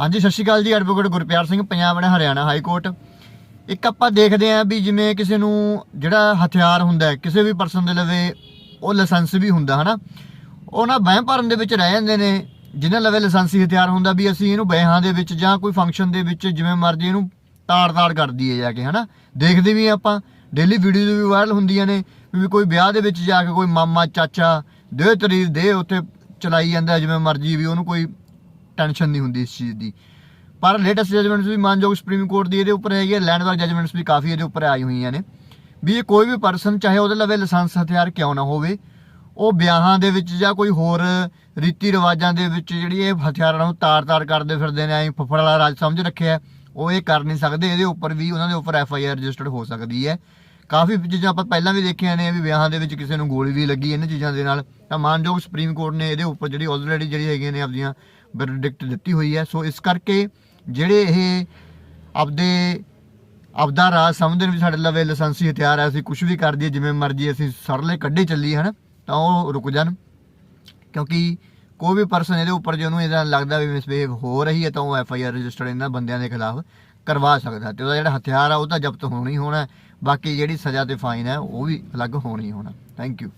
ਹਾਂਜੀ, Sat Shri Akal ji advocate Gurpyar Singh, Punjab and Haryana high court ਇੱਕ ਆਪਾਂ ਦੇਖਦੇ ਆਂ ਵੀ ਜਿਵੇਂ ਕਿਸੇ ਨੂੰ ਜਿਹੜਾ ਹਥਿਆਰ ਹੁੰਦਾ ਕਿਸੇ ਵੀ ਪਰਸਨ ਦੇ ਲਵੇ, ਉਹ ਲਾਇਸੈਂਸ ਵੀ ਹੁੰਦਾ, ਹਨਾ? ਉਹ ਨਾ ਵਹਿਮ ਭਰਨ ਦੇ ਵਿੱਚ ਰਹਿ ਜਾਂਦੇ ਨੇ ਜਿਨ੍ਹਾਂ ਲਵੇ ਲਾਇਸੈਂਸੀ ਹਥਿਆਰ ਹੁੰਦਾ ਵੀ ਅਸੀਂ ਇਹਨੂੰ ਵਿਆਹਾਂ ਦੇ ਵਿੱਚ ਜਾਂ ਕੋਈ ਫੰਕਸ਼ਨ ਦੇ ਵਿੱਚ ਜਿਵੇਂ ਮਰਜ਼ੀ ਇਹਨੂੰ ਤਾੜ-ਤਾੜ ਕਰ ਦਈਏ ਜਾ ਕੇ, ਹਨਾ? ਦੇਖਦੇ ਵੀ ਆਪਾਂ ਡੇਲੀ ਵੀਡੀਓ ਵੀ ਵਾਇਰਲ ਹੁੰਦੀਆਂ ਨੇ, ਵੀ ਕੋਈ ਵਿਆਹ ਦੇ ਵਿੱਚ ਜਾ ਕੇ ਕੋਈ ਮਾਮਾ, ਚਾਚਾ ਦੇ ਤਰੀਰ ਦੇ ਉੱਥੇ ਚਲਾਈ ਜਾਂਦਾ, ਜਿਵੇਂ ਮਰਜ਼ੀ ਵੀ ਉਹਨੂੰ ਕੋਈ ਟੈਨਸ਼ਨ ਨਹੀਂ ਹੁੰਦੀ ਇਸ ਚੀਜ਼ ਦੀ। ਪਰ ਲੇਟੈਸਟ ਜਜਮੈਂਟਸ ਵੀ ਮਾਨਯੋਗ ਸੁਪਰੀਮ ਕੋਰਟ ਦੀ ਇਹਦੇ ਉੱਪਰ ਹੈਗੀ ਹੈ ਲੈਂਡਮਾਰਕ ਜਜਮੈਂਟਸ ਵੀ ਕਾਫੀ ਇਹਦੇ ਉੱਪਰ ਆਈ ਹੋਈਆਂ ਨੇ। ਵੀ ਇਹ ਕੋਈ ਵੀ ਪਰਸਨ ਚਾਹੇ ਉਹਦੇ ਲਵੇ ਲਾਇਸੈਂਸ ਹਥਿਆਰ ਕਿਉਂ ਨਾ ਹੋਵੇ, ਉਹ ਵਿਆਹਾਂ ਦੇ ਵਿੱਚ ਜਾਂ ਕੋਈ ਹੋਰ ਰੀਤੀ ਰਿਵਾਜਾਂ ਦੇ ਵਿੱਚ ਜਿਹੜੀ ਇਹ ਹਥਿਆਰਾਂ ਨੂੰ ਤਾਰ-ਤਾਰ ਕਰਦੇ ਫਿਰਦੇ ਨੇ, ਐਂ ਫੁੱਫੜ ਵਾਲਾ ਰਾਜ ਸਮਝ ਰੱਖਿਆ ਉਹ ਇਹ ਕਰ ਨਹੀਂ ਸਕਦੇ। ਇਹਦੇ ਉੱਪਰ ਵੀ ਉਹਨਾਂ ਦੇ ਉੱਪਰ ਐਫ ਆਈ ਆਰ ਰਜਿਸਟਰਡ ਹੋ ਸਕਦੀ ਹੈ। ਕਾਫੀ ਚੀਜ਼ਾਂ ਆਪਾਂ ਪਹਿਲਾਂ ਵੀ ਦੇਖੀਆਂ ਨੇ ਵੀ ਵਿਆਹਾਂ ਦੇ ਵਿੱਚ ਕਿਸੇ ਨੂੰ ਗੋਲੀ ਵੀ ਲੱਗੀ ਇਹਨਾਂ ਚੀਜ਼ਾਂ ਦੇ ਨਾਲ। ਤਾਂ ਮਾਨਯੋਗ ਸੁਪਰੀਮ ਕੋਰਟ ਨੇ ਇਹਦੇ ਉੱਪਰ ਜਿਹੜੀ ਆਲਰੇਡੀ ਜਿਹੜੀ ਹੈਗੀਆਂ ਨੇ ਆਪਦੀਆਂ ਵਰਡਿਕਟ ਦਿੱਤੀ ਹੋਈ ਹੈ। ਸੋ ਇਸ ਕਰਕੇ ਜਿਹੜੇ ਇਹ ਆਪਦੇ, ਆਪਦਾ ਰਾਜ ਸਮਝਦੇ ਨੇ ਵੀ ਸਾਡੇ ਲਵੇ ਲਾਇਸੈਂਸੀ ਹਥਿਆਰ ਹੈ, ਅਸੀਂ ਕੁਝ ਵੀ ਕਰ ਦਈਏ, ਜਿਵੇਂ ਮਰਜ਼ੀ ਅਸੀਂ ਸਰਲੇ ਕੱਢੇ ਚੱਲੀ ਹਨ, ਤਾਂ ਉਹ ਰੁਕ ਜਾਣ। ਕਿਉਂਕਿ ਕੋਈ ਵੀ ਪਰਸਨ ਇਹਦੇ ਉੱਪਰ ਜੇ ਉਹਨੂੰ ਇਹਦਾ ਲੱਗਦਾ ਵੀ ਮਿਸਬਿਹੇਵ ਹੋ ਰਹੀ ਹੈ, ਤਾਂ ਉਹ ਐਫ ਆਈ ਆਰ ਰਜਿਸਟਰਡ ਇਹਨਾਂ ਬੰਦਿਆਂ ਦੇ ਖਿਲਾਫ ਕਰਵਾ ਸਕਦਾ ਤੇ ਉਹਦਾ ਜਿਹੜਾ ਹਥਿਆਰ ਆ, ਉਹ ਤਾਂ ਜ਼ਬਤ ਹੋਣੀ ਹੋਣਾ ਬਾਕੀ ਜਿਹੜੀ ਸਜ਼ਾ ਤੇ ਫਾਈਨ ਹੈ, ਉਹ ਵੀ ਅਲੱਗ ਹੋਣੀ ਹੋਣਾ ਥੈਂਕ ਯੂ